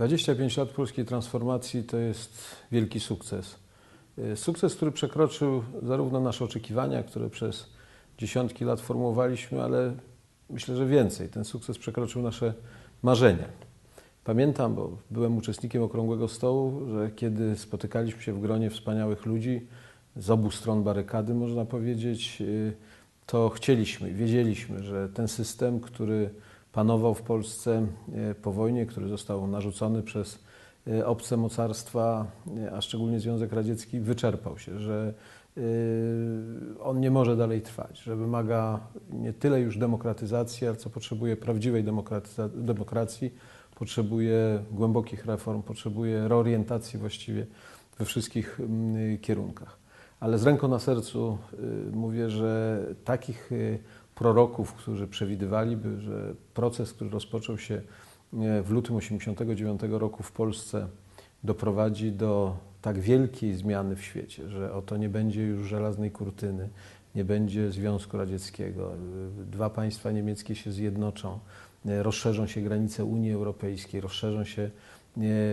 25 lat polskiej transformacji to jest wielki sukces. Y, Sukces, który przekroczył zarówno nasze oczekiwania, które przez dziesiątki lat formułowaliśmy, ale myślę, że więcej. Ten sukces przekroczył nasze marzenia. Pamiętam, bo byłem uczestnikiem okrągłego stołu, że kiedy spotykaliśmy się w gronie wspaniałych ludzi z obu stron barykady, można powiedzieć, y, to chcieliśmy, wiedzieliśmy, że ten system, który panował w Polsce y, po wojnie, który został narzucony przez y, obce mocarstwa, a szczególnie Związek Radziecki, wyczerpał się, że on nie może dalej trwać, że wymaga nie tyle już demokratyzacji, ale co potrzebuje prawdziwej demokracji, potrzebuje głębokich reform, potrzebuje reorientacji właściwie we wszystkich kierunkach. Ale z ręką na sercu mówię, że takich proroków, którzy przewidywaliby, że proces, który rozpoczął się y, w lutym 1989 roku w Polsce, doprowadzi do tak wielkiej zmiany w świecie, że oto nie będzie już żelaznej kurtyny, nie będzie Związku Radzieckiego, dwa państwa niemieckie się zjednoczą, rozszerzą się granice Unii Europejskiej, rozszerzą się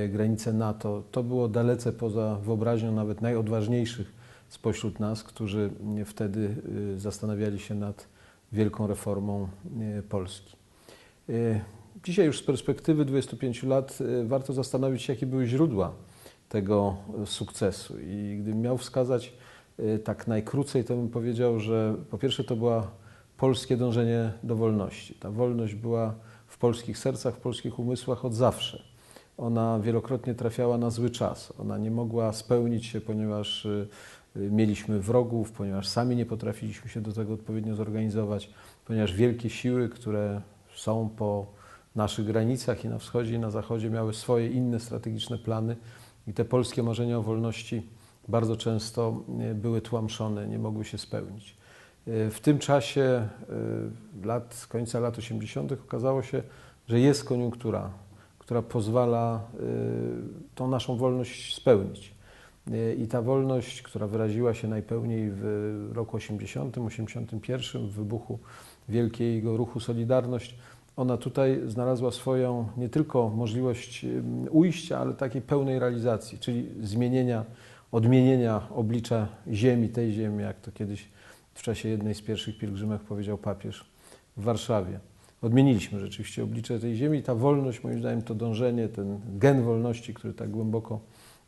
granice NATO. To było dalece poza wyobraźnią nawet najodważniejszych spośród nas, którzy wtedy zastanawiali się nad wielką reformą y, Polski. Y, dzisiaj już z perspektywy 25 lat warto zastanowić się, jakie były źródła tego sukcesu. I gdybym miał wskazać tak najkrócej, to bym powiedział, że po pierwsze to była polskie dążenie do wolności. Ta wolność była w polskich sercach, w polskich umysłach od zawsze. Ona wielokrotnie trafiała na zły czas. Ona nie mogła spełnić się, ponieważ mieliśmy wrogów, ponieważ sami nie potrafiliśmy się do tego odpowiednio zorganizować, ponieważ wielkie siły, które są po naszych granicach i na wschodzie i na zachodzie miały swoje inne strategiczne plany i te polskie marzenia o wolności bardzo często e, były tłamszone, nie mogły się spełnić. E, w tym czasie, e, lat, końca lat 80., okazało się, że jest koniunktura, która pozwala tą naszą wolność spełnić. I ta wolność, która wyraziła się najpełniej w roku 80, 81, w wybuchu wielkiego ruchu Solidarność, ona tutaj znalazła swoją nie tylko możliwość ujścia, ale takiej pełnej realizacji, czyli zmienienia, odmienienia oblicza ziemi, tej ziemi, jak to kiedyś w czasie jednej z pierwszych pielgrzymek powiedział papież w Warszawie. Odmieniliśmy rzeczywiście oblicze tej ziemi. Ta wolność, moim zdaniem, to dążenie, ten gen wolności, który tak głęboko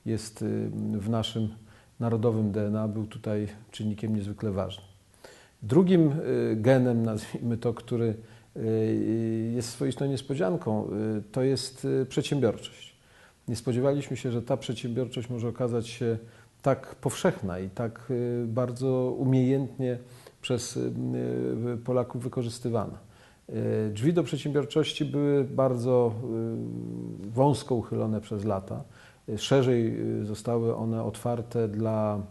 jest y, w naszym narodowym DNA, był tutaj czynnikiem niezwykle ważnym. Drugim y, genem, nazwijmy to, który y, jest swoistą niespodzianką, to jest przedsiębiorczość. Nie spodziewaliśmy się, że ta przedsiębiorczość może okazać się tak powszechna i tak bardzo umiejętnie przez Polaków wykorzystywana. Drzwi do przedsiębiorczości były bardzo wąsko uchylone przez lata. Szerzej y, zostały one otwarte dla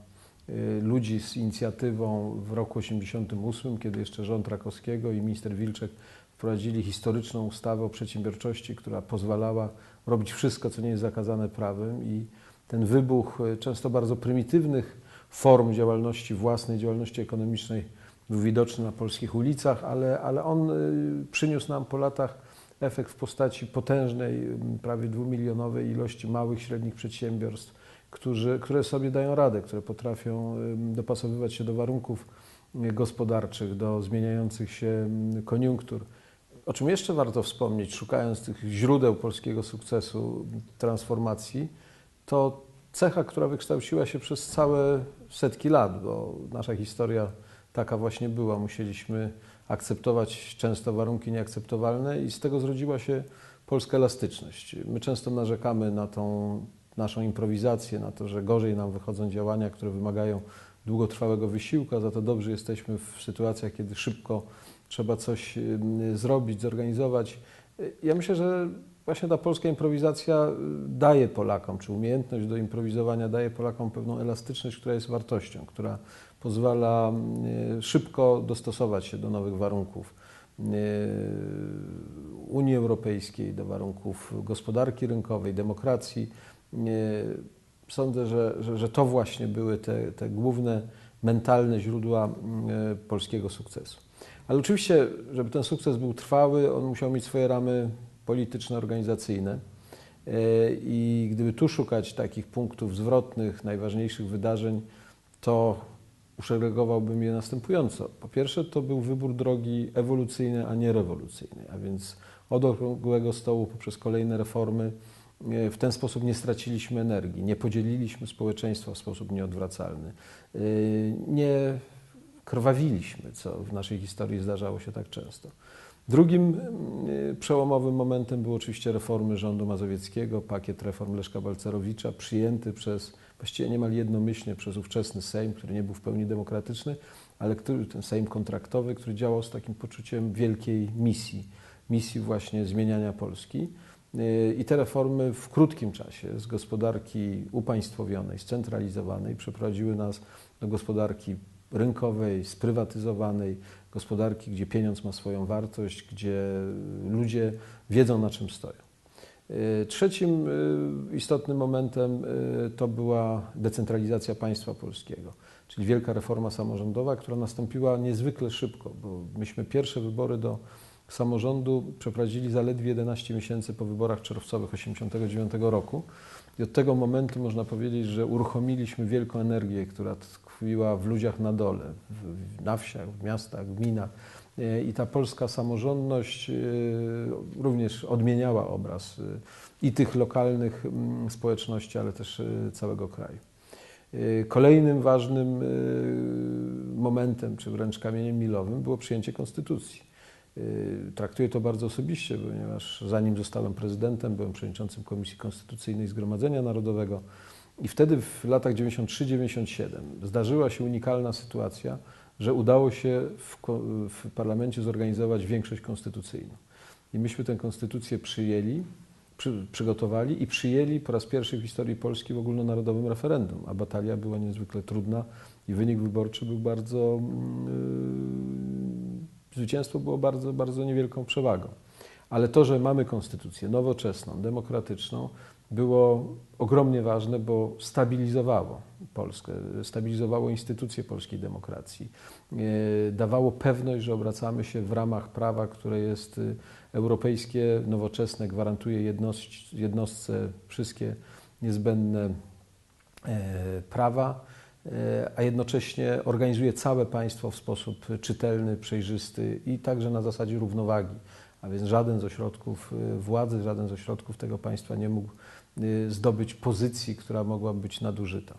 y, ludzi z inicjatywą w roku 1988, kiedy jeszcze rząd Rakowskiego i minister Wilczek wprowadzili historyczną ustawę o przedsiębiorczości, która pozwalała robić wszystko, co nie jest zakazane prawem. I ten wybuch y, często bardzo prymitywnych form działalności własnej, działalności ekonomicznej był widoczny na polskich ulicach, ale, ale on przyniósł nam po latach efekt w postaci potężnej, prawie dwumilionowej ilości małych, średnich przedsiębiorstw, którzy, które sobie dają radę, które potrafią dopasowywać się do warunków gospodarczych, do zmieniających się koniunktur. O czym jeszcze warto wspomnieć, szukając tych źródeł polskiego sukcesu, transformacji, to cecha, która wykształciła się przez całe setki lat, bo nasza historia taka właśnie była. Musieliśmy akceptować często warunki nieakceptowalne i z tego zrodziła się polska elastyczność. My często narzekamy na tą naszą improwizację, na to, że gorzej nam wychodzą działania, które wymagają długotrwałego wysiłku, a za to dobrze jesteśmy w sytuacjach, kiedy szybko trzeba coś zrobić, zorganizować. Ja myślę, że właśnie ta polska improwizacja daje Polakom, czy umiejętność do improwizowania daje Polakom pewną elastyczność, która jest wartością, która pozwala e, szybko dostosować się do nowych warunków e, Unii Europejskiej, do warunków gospodarki rynkowej, demokracji. E, sądzę, że, że, że to właśnie były te, te główne mentalne źródła polskiego sukcesu. Ale oczywiście, żeby ten sukces był trwały, on musiał mieć swoje ramy polityczne, organizacyjne. I gdyby tu szukać takich punktów zwrotnych, najważniejszych wydarzeń, to uszeregowałbym je następująco. Po pierwsze, to był wybór drogi ewolucyjnej, a nie rewolucyjnej, a więc od okrągłego stołu poprzez kolejne reformy w ten sposób nie straciliśmy energii, nie podzieliliśmy społeczeństwa w sposób nieodwracalny, nie krwawiliśmy, co w naszej historii zdarzało się tak często. Drugim przełomowym momentem były oczywiście reformy rządu mazowieckiego, pakiet reform Leszka Balcerowicza, przyjęty przez właściwie niemal jednomyślnie przez ówczesny Sejm, który nie był w pełni demokratyczny, ale który, ten Sejm kontraktowy, który działał z takim poczuciem wielkiej misji, misji właśnie zmieniania Polski. I te reformy w krótkim czasie z gospodarki upaństwowionej, scentralizowanej przeprowadziły nas do gospodarki rynkowej, sprywatyzowanej, gospodarki, gdzie pieniądz ma swoją wartość, gdzie ludzie wiedzą na czym stoją. Trzecim istotnym momentem to była decentralizacja państwa polskiego, czyli wielka reforma samorządowa, która nastąpiła niezwykle szybko, bo myśmy pierwsze wybory do samorządu przeprowadzili zaledwie 11 miesięcy po wyborach czerwcowych 1989 roku. I od tego momentu można powiedzieć, że uruchomiliśmy wielką energię, która tkwiła w ludziach na dole, na wsiach, w miastach, w gminach. I ta polska samorządność również odmieniała obraz i tych lokalnych społeczności, ale też całego kraju. Kolejnym ważnym momentem, czy wręcz kamieniem milowym było przyjęcie konstytucji. Traktuję to bardzo osobiście, ponieważ zanim zostałem prezydentem, byłem przewodniczącym Komisji Konstytucyjnej Zgromadzenia Narodowego i wtedy w latach 93-97 zdarzyła się unikalna sytuacja, że udało się w, w parlamencie zorganizować większość konstytucyjną. I myśmy tę konstytucję przyjęli, przy, przygotowali i przyjęli po raz pierwszy w historii Polski w ogólnonarodowym referendum, a batalia była niezwykle trudna i wynik wyborczy był bardzo yy, zwycięstwo było bardzo, bardzo niewielką przewagą. Ale to, że mamy konstytucję nowoczesną, demokratyczną, było ogromnie ważne, bo stabilizowało Polskę, stabilizowało instytucje polskiej demokracji, e, dawało pewność, że obracamy się w ramach prawa, które jest e, europejskie, nowoczesne, gwarantuje jednostce wszystkie niezbędne e, prawa a jednocześnie organizuje całe państwo w sposób czytelny, przejrzysty i także na zasadzie równowagi. A więc żaden z ośrodków e, władzy, żaden z ośrodków tego państwa nie mógł e, zdobyć pozycji, która mogłaby być nadużyta.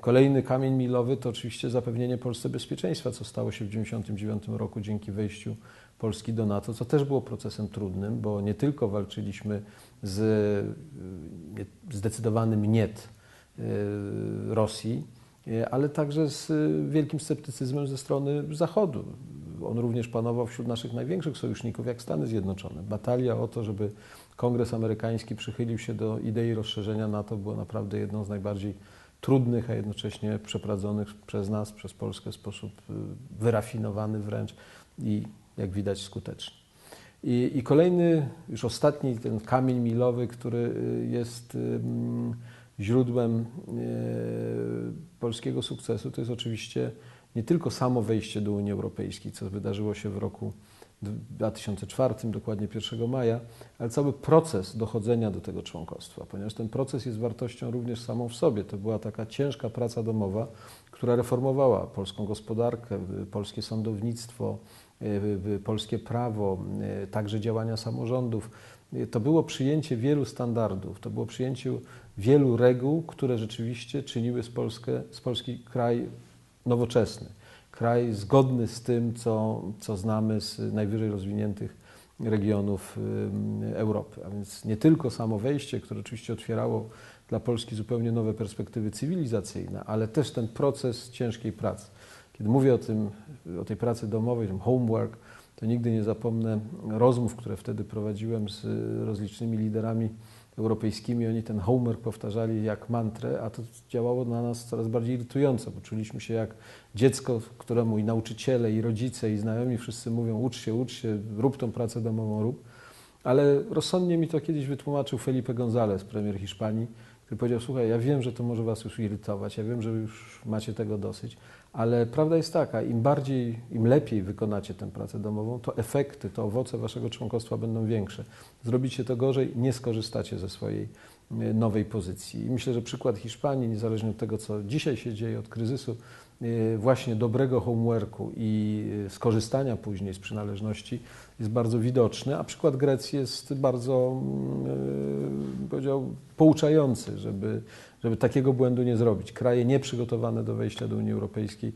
Kolejny kamień milowy to oczywiście zapewnienie Polsce bezpieczeństwa, co stało się w 1999 roku dzięki wejściu Polski do NATO, co też było procesem trudnym, bo nie tylko walczyliśmy z zdecydowanym niet Y, Rosji, y, ale także z wielkim sceptycyzmem ze strony Zachodu. On również panował wśród naszych największych sojuszników, jak Stany Zjednoczone. Batalia o to, żeby Kongres Amerykański przychylił się do idei rozszerzenia NATO, była naprawdę jedną z najbardziej trudnych, a jednocześnie przeprowadzonych przez nas, przez Polskę w sposób wyrafinowany wręcz i jak widać skuteczny. I, I, kolejny, już ostatni ten kamień milowy, który jest źródłem e, polskiego sukcesu to jest oczywiście nie tylko samo wejście do Unii Europejskiej, co wydarzyło się w roku 2004, dokładnie 1 maja, ale cały proces dochodzenia do tego członkostwa, ponieważ ten proces jest wartością również samą w sobie. To była taka ciężka praca domowa, która reformowała polską gospodarkę, polskie sądownictwo, e, polskie prawo, e, także działania samorządów. To było przyjęcie wielu standardów, to było przyjęcie wielu reguł, które rzeczywiście czyniły z, Polskę, z Polski kraj nowoczesny, kraj zgodny z tym, co, co znamy z najwyżej rozwiniętych regionów Europy. A więc nie tylko samo wejście, które oczywiście otwierało dla Polski zupełnie nowe perspektywy cywilizacyjne, ale też ten proces ciężkiej pracy. Kiedy mówię o, tym, o tej pracy domowej, tym homework, to nigdy nie zapomnę rozmów, które wtedy prowadziłem z rozlicznymi liderami europejskimi, oni ten homework powtarzali jak mantrę, a to działało na nas coraz bardziej irytująco, bo czuliśmy się jak dziecko, któremu i nauczyciele, i rodzice, i znajomi wszyscy mówią ucz się, ucz się, rób tą pracę domową, rób. Ale rozsądnie mi to kiedyś wytłumaczył Felipe González, premier Hiszpanii, który powiedział, słuchaj, ja wiem, że to może Was już irytować, ja wiem, że już macie tego dosyć, ale prawda jest taka, im bardziej, im lepiej wykonacie tę pracę domową, to efekty, to owoce Waszego członkostwa będą większe. Zrobicie to gorzej, nie skorzystacie ze swojej e, nowej pozycji. I myślę, że przykład Hiszpanii, niezależnie od tego, co dzisiaj się dzieje, od kryzysu, właśnie dobrego homeworku i e, skorzystania później z przynależności jest bardzo widoczny, a przykład Grecji jest bardzo, mm, powiedział, pouczający, żeby, żeby takiego błędu nie zrobić. Kraje nieprzygotowane do wejścia do Unii Europejskiej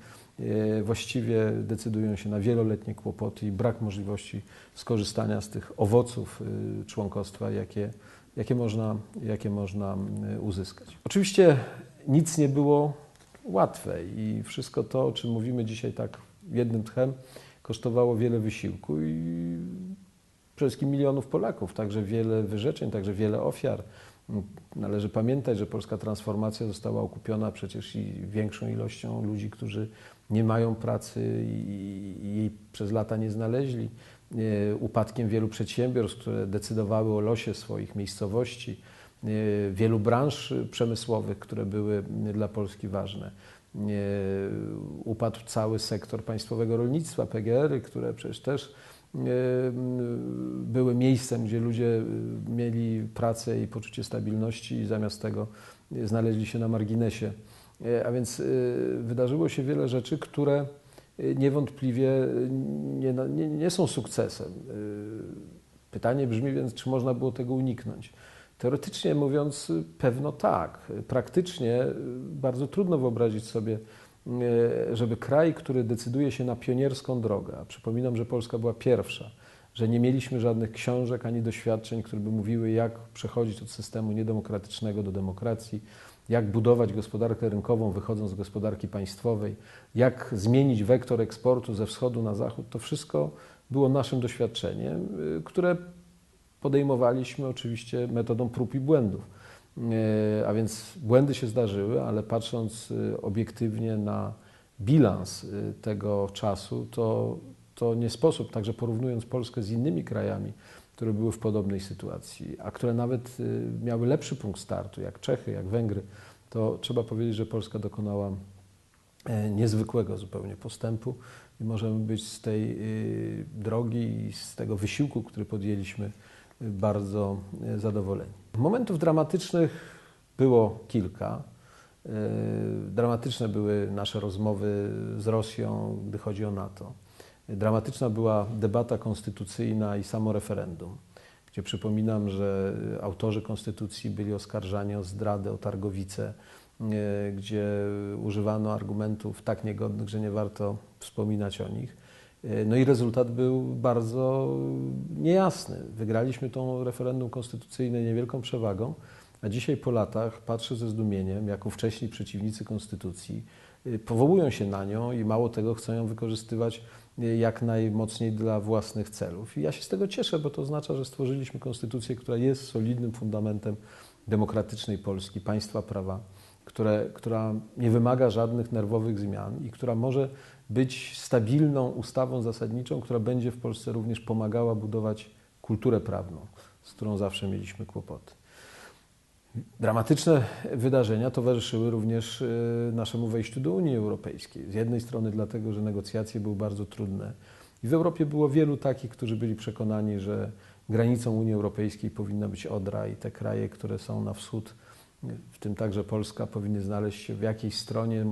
właściwie decydują się na wieloletnie kłopoty i brak możliwości skorzystania z tych owoców członkostwa, jakie, jakie, można, jakie można uzyskać. Oczywiście nic nie było łatwe. I wszystko to, o czym mówimy dzisiaj tak jednym tchem, kosztowało wiele wysiłku i przede wszystkim milionów Polaków, także wiele wyrzeczeń, także wiele ofiar. Należy pamiętać, że polska transformacja została okupiona przecież i większą ilością ludzi, którzy nie mają pracy i jej przez lata nie znaleźli, e, upadkiem wielu przedsiębiorstw, które decydowały o losie swoich miejscowości, wielu branż przemysłowych, które były dla Polski ważne. E, upadł cały sektor państwowego rolnictwa, PGR-y, które przecież też były miejscem, gdzie ludzie mieli pracę i poczucie stabilności i zamiast tego znaleźli się na marginesie. A więc wydarzyło się wiele rzeczy, które niewątpliwie nie, nie, nie są sukcesem. Pytanie brzmi więc, czy można było tego uniknąć? Teoretycznie mówiąc, pewno tak. Praktycznie bardzo trudno wyobrazić sobie, żeby kraj, który decyduje się na pionierską drogę, a przypominam, że Polska była pierwsza, że nie mieliśmy żadnych książek ani doświadczeń, które by mówiły, jak przechodzić od systemu niedemokratycznego do demokracji, jak budować gospodarkę rynkową, wychodząc z gospodarki państwowej, jak zmienić wektor eksportu ze wschodu na zachód, to wszystko było naszym doświadczeniem, które podejmowaliśmy oczywiście metodą prób i błędów. E, a więc błędy się zdarzyły, ale patrząc e, obiektywnie na bilans e, tego czasu, to, to nie sposób, także porównując Polskę z innymi krajami, które były w podobnej sytuacji, a które nawet miały lepszy punkt startu, jak Czechy, jak Węgry, to trzeba powiedzieć, że Polska dokonała niezwykłego zupełnie postępu i możemy być z tej drogi i z tego wysiłku, który podjęliśmy, bardzo zadowoleni. Momentów dramatycznych było kilka. Dramatyczne były nasze rozmowy z Rosją, gdy chodzi o NATO. Dramatyczna była debata konstytucyjna i samo referendum, gdzie przypominam, że autorzy konstytucji byli oskarżani o zdradę, o targowice, gdzie używano argumentów tak niegodnych, że nie warto wspominać o nich. No i rezultat był bardzo niejasny. Wygraliśmy to referendum konstytucyjne niewielką przewagą, a dzisiaj po latach patrzę ze zdumieniem, jak ówcześni przeciwnicy konstytucji y, powołują się na nią i mało tego chcą ją wykorzystywać y, jak najmocniej dla własnych celów. I ja się z tego cieszę, bo to oznacza, że stworzyliśmy konstytucję, która jest solidnym fundamentem demokratycznej Polski, państwa prawa, które, która nie wymaga żadnych nerwowych zmian i która może być stabilną ustawą zasadniczą, która będzie w Polsce również pomagała budować kulturę prawną, z którą zawsze mieliśmy kłopoty. Dramatyczne wydarzenia towarzyszyły również e, naszemu wejściu do Unii Europejskiej. Z jednej strony dlatego, że negocjacje były bardzo trudne i w Europie było wielu takich, którzy byli przekonani, że granicą Unii Europejskiej powinna być Odra i te kraje, które są na wschód w tym także Polska powinny znaleźć się w jakiejś stronie,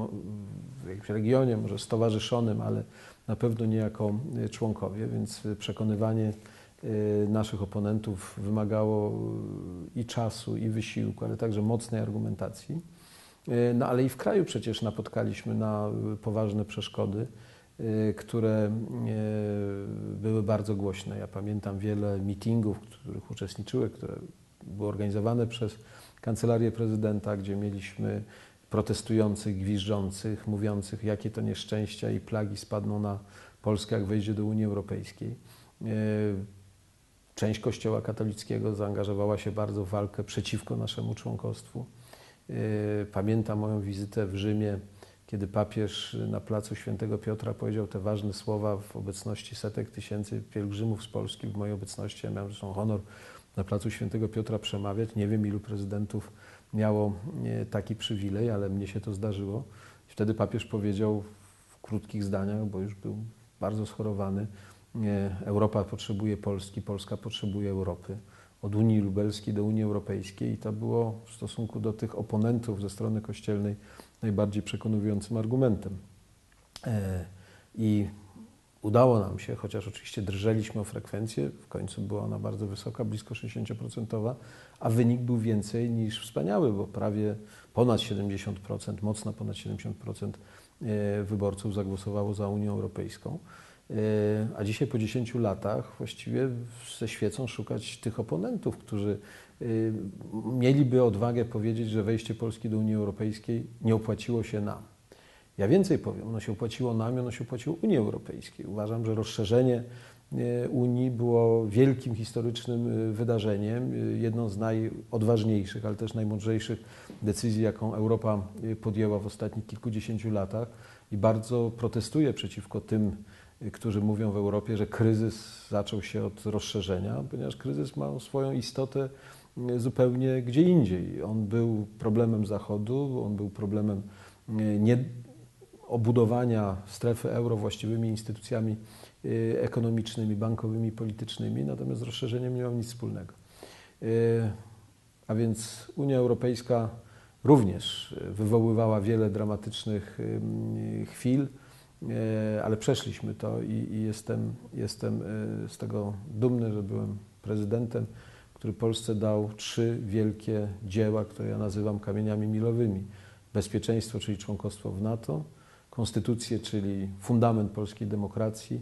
w jakimś regionie, może stowarzyszonym, ale na pewno nie jako e, członkowie, więc przekonywanie e, naszych oponentów wymagało e, i czasu, i wysiłku, ale także mocnej argumentacji. No ale i w kraju przecież napotkaliśmy na poważne przeszkody, które były bardzo głośne. Ja pamiętam wiele meetingów, w których uczestniczyły, które były organizowane przez kancelarię prezydenta, gdzie mieliśmy protestujących, gwiżdżących, mówiących, jakie to nieszczęścia i plagi spadną na Polskę, jak wejdzie do Unii Europejskiej. E, część Kościoła katolickiego zaangażowała się bardzo w walkę przeciwko naszemu członkostwu. E, pamiętam moją wizytę w Rzymie, kiedy papież na placu Świętego Piotra powiedział te ważne słowa w obecności setek tysięcy pielgrzymów z Polski, w mojej obecności. Ja miałem zresztą honor na placu Świętego Piotra przemawiać. Nie wiem, ilu prezydentów miało taki przywilej, ale mnie się to zdarzyło. Wtedy papież powiedział w krótkich zdaniach, bo już był bardzo schorowany, Europa potrzebuje Polski, Polska potrzebuje Europy. Od Unii Lubelskiej do Unii Europejskiej i to było w stosunku do tych oponentów ze strony kościelnej najbardziej przekonującym argumentem. E, I udało nam się, chociaż oczywiście drżeliśmy o frekwencję, w końcu była ona bardzo wysoka, blisko 60%, a wynik był więcej niż wspaniały, bo prawie ponad 70%, mocno ponad 70% e, wyborców zagłosowało za Unią Europejską. E, a dzisiaj po 10 latach właściwie ze świecą szukać tych oponentów, którzy e, mieliby odwagę powiedzieć, że wejście Polski do Unii Europejskiej nie opłaciło się nam. Ja więcej powiem, ono się opłaciło nam, ono się opłaciło Unii Europejskiej. Uważam, że rozszerzenie e, Unii było wielkim historycznym wydarzeniem, jedną z najodważniejszych, ale też najmądrzejszych decyzji, jaką Europa podjęła w ostatnich kilkudziesięciu latach i bardzo protestuję przeciwko tym którzy mówią w Europie, że kryzys zaczął się od rozszerzenia, ponieważ kryzys ma swoją istotę e, zupełnie gdzie indziej. On był problemem Zachodu, on był problemem e, nie obudowania strefy euro właściwymi instytucjami e, ekonomicznymi, bankowymi, politycznymi, natomiast z rozszerzeniem nie miał nic wspólnego. A więc Unia Europejska również wywoływała wiele dramatycznych chwil. Ale przeszliśmy to i, jestem, jestem z tego dumny, że byłem prezydentem, który Polsce dał trzy wielkie dzieła, które ja nazywam kamieniami milowymi. Bezpieczeństwo, czyli członkostwo w NATO, konstytucję, czyli fundament polskiej demokracji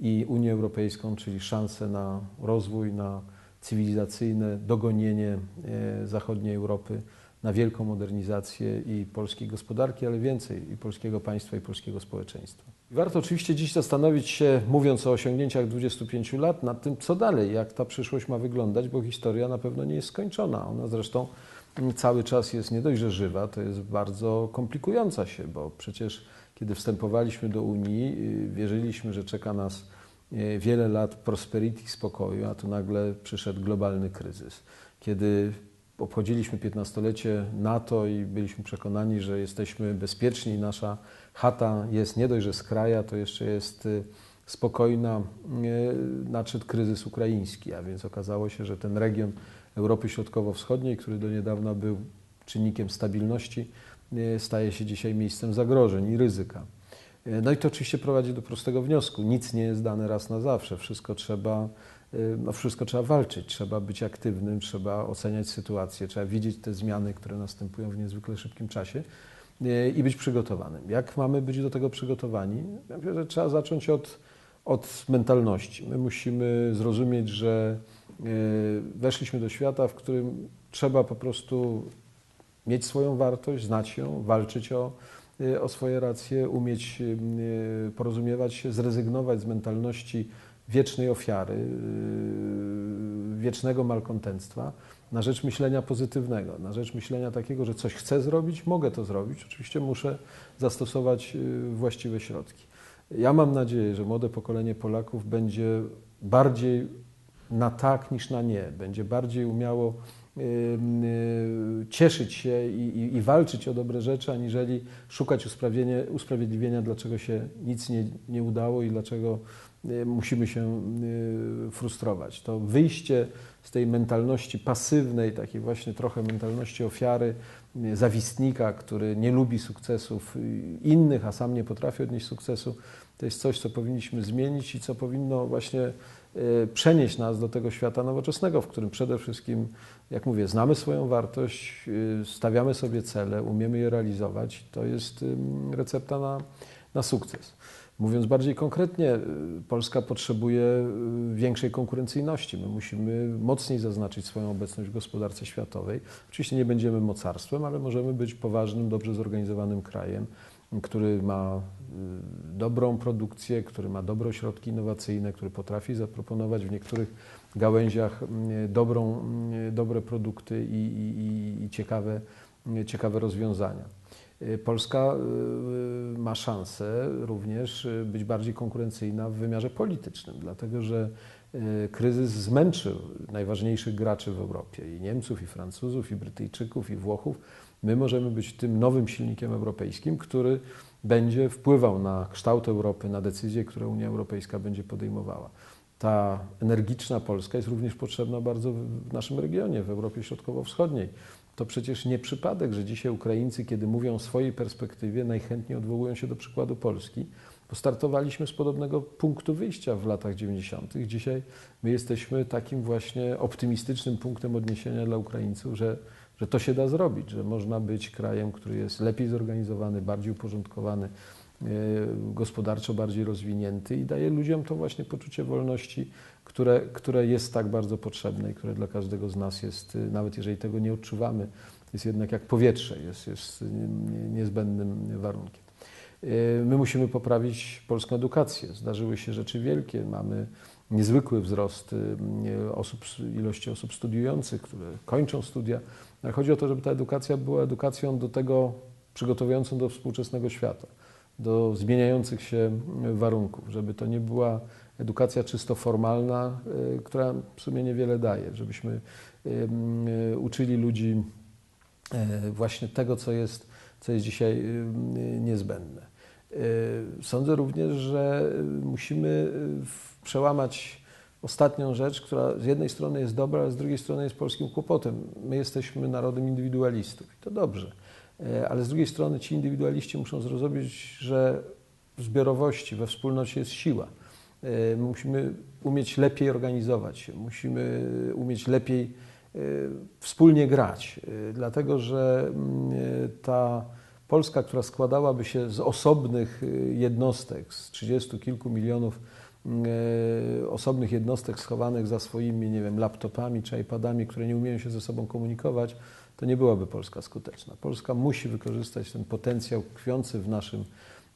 i Unię Europejską, czyli szansę na rozwój, na cywilizacyjne dogonienie e, zachodniej Europy na wielką modernizację i polskiej gospodarki, ale więcej i polskiego państwa i polskiego społeczeństwa. Warto oczywiście dziś zastanowić się, mówiąc o osiągnięciach 25 lat, nad tym, co dalej, jak ta przyszłość ma wyglądać, bo historia na pewno nie jest skończona. Ona zresztą cały czas jest nie dość, że żywa, to jest bardzo komplikująca się, bo przecież kiedy wstępowaliśmy do Unii, y, wierzyliśmy, że czeka nas y, wiele lat prosperity, spokoju, a tu nagle przyszedł globalny kryzys. Kiedy obchodziliśmy 15-lecie NATO i byliśmy przekonani, że jesteśmy bezpieczni. Nasza chata jest nie dość, że z kraja, to jeszcze jest y, spokojna. Nadszedł kryzys ukraiński, a więc okazało się, że ten region Europy Środkowo-Wschodniej, który do niedawna był czynnikiem stabilności, staje się dzisiaj miejscem zagrożeń i ryzyka. Y, no i to oczywiście prowadzi do prostego wniosku. Nic nie jest dane raz na zawsze. Wszystko trzeba Y, no wszystko trzeba walczyć, trzeba być aktywnym, trzeba oceniać sytuację, trzeba widzieć te zmiany, które następują w niezwykle szybkim czasie i być przygotowanym. Jak mamy być do tego przygotowani? Ja myślę, że trzeba zacząć od, od mentalności. My musimy zrozumieć, że weszliśmy do świata, w którym trzeba po prostu mieć swoją wartość, znać ją, walczyć o, o swoje racje, umieć porozumiewać się, zrezygnować z mentalności wiecznej ofiary, wiecznego malkontentstwa na rzecz myślenia pozytywnego, na rzecz myślenia takiego, że coś chcę zrobić, mogę to zrobić, oczywiście muszę zastosować właściwe środki. Ja mam nadzieję, że młode pokolenie Polaków będzie bardziej na tak niż na nie, będzie bardziej umiało cieszyć się i, i, i, walczyć o dobre rzeczy, aniżeli szukać usprawiedliwienia, dlaczego się nic nie, nie udało i dlaczego Y, musimy się y, frustrować. To wyjście z tej mentalności pasywnej, takiej właśnie trochę mentalności ofiary, y, zawistnika, który nie lubi sukcesów innych, a sam nie potrafi odnieść sukcesu, to jest coś, co powinniśmy zmienić i co powinno właśnie przenieść nas do tego świata nowoczesnego, w którym przede wszystkim, jak mówię, znamy swoją wartość, stawiamy sobie cele, umiemy je realizować. To jest recepta na, na sukces. Mówiąc bardziej konkretnie, y, Polska potrzebuje y, większej konkurencyjności. My musimy mocniej zaznaczyć swoją obecność w gospodarce światowej. Oczywiście nie będziemy mocarstwem, ale możemy być poważnym, dobrze zorganizowanym krajem, który ma y, dobrą produkcję, który ma dobre ośrodki innowacyjne, który potrafi zaproponować w niektórych gałęziach dobrą, dobre produkty i, i, i ciekawe, ciekawe rozwiązania. Y, Polska y, ma szansę również y, być bardziej konkurencyjna w wymiarze politycznym, dlatego że y, kryzys zmęczył najważniejszych graczy w Europie i Niemców, i Francuzów, i Brytyjczyków, i Włochów. My możemy być tym nowym silnikiem europejskim, który będzie wpływał na kształt Europy, na decyzje, które Unia Europejska będzie podejmowała. Ta energiczna Polska jest również potrzebna bardzo w naszym regionie, w Europie Środkowo-Wschodniej. To przecież nie przypadek, że dzisiaj Ukraińcy, kiedy mówią o swojej perspektywie, najchętniej odwołują się do przykładu Polski, bo startowaliśmy z podobnego punktu wyjścia w latach 90. Dzisiaj my jesteśmy takim właśnie optymistycznym punktem odniesienia dla Ukraińców, że, że to się da zrobić, że można być krajem, który jest lepiej zorganizowany, bardziej uporządkowany, gospodarczo bardziej rozwinięty i daje ludziom to właśnie poczucie wolności, które, które jest tak bardzo potrzebne i które dla każdego z nas jest, y, nawet jeżeli tego nie odczuwamy, jest jednak jak powietrze, jest, jest niezbędnym warunkiem. Y, my musimy poprawić polską edukację. Zdarzyły się rzeczy wielkie. Mamy niezwykły wzrost osób, ilości osób studiujących, które kończą studia. Ale chodzi o to, żeby ta edukacja była edukacją do tego przygotowującą do współczesnego świata, do zmieniających się warunków, żeby to nie była edukacja czysto formalna, y, która w sumie niewiele daje, żebyśmy uczyli ludzi właśnie tego, co jest, co jest dzisiaj niezbędne. Y, sądzę również, że musimy przełamać ostatnią rzecz, która z jednej strony jest dobra, a z drugiej strony jest polskim kłopotem. My jesteśmy narodem indywidualistów i to dobrze, ale z drugiej strony ci indywidualiści muszą zrozumieć, że w zbiorowości, we wspólnocie jest siła. Musimy umieć lepiej organizować się, musimy umieć lepiej wspólnie grać, dlatego że mm, ta Polska, która składałaby się z osobnych jednostek, z trzydziestu kilku milionów y, osobnych jednostek schowanych za swoimi, nie wiem, laptopami czy iPadami, które nie umieją się ze sobą komunikować, to nie byłaby Polska skuteczna. Polska musi wykorzystać ten potencjał tkwiący w, naszym,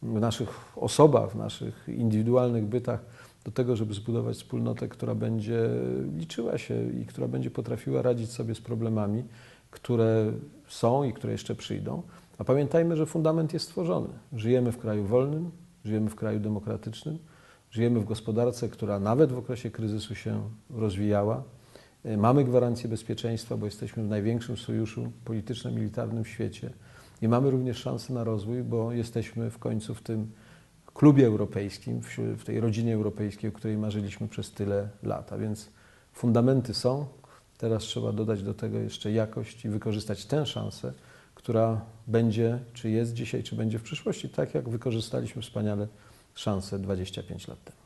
w naszych osobach, w naszych indywidualnych bytach do tego, żeby zbudować wspólnotę, która będzie liczyła się i która będzie potrafiła radzić sobie z problemami, które są i które jeszcze przyjdą. A pamiętajmy, że fundament jest stworzony. Żyjemy w kraju wolnym, żyjemy w kraju demokratycznym, żyjemy w gospodarce, która nawet w okresie kryzysu się rozwijała. E, mamy gwarancję bezpieczeństwa, bo jesteśmy w największym sojuszu polityczno-militarnym w świecie. I mamy również szansę na rozwój, bo jesteśmy w końcu w tym klubie europejskim, w tej rodzinie europejskiej, o której marzyliśmy przez tyle lat. A więc fundamenty są. Teraz trzeba dodać do tego jeszcze jakość i wykorzystać tę szansę, która będzie, czy jest dzisiaj, czy będzie w przyszłości, tak jak wykorzystaliśmy wspaniale szansę 25 lat temu.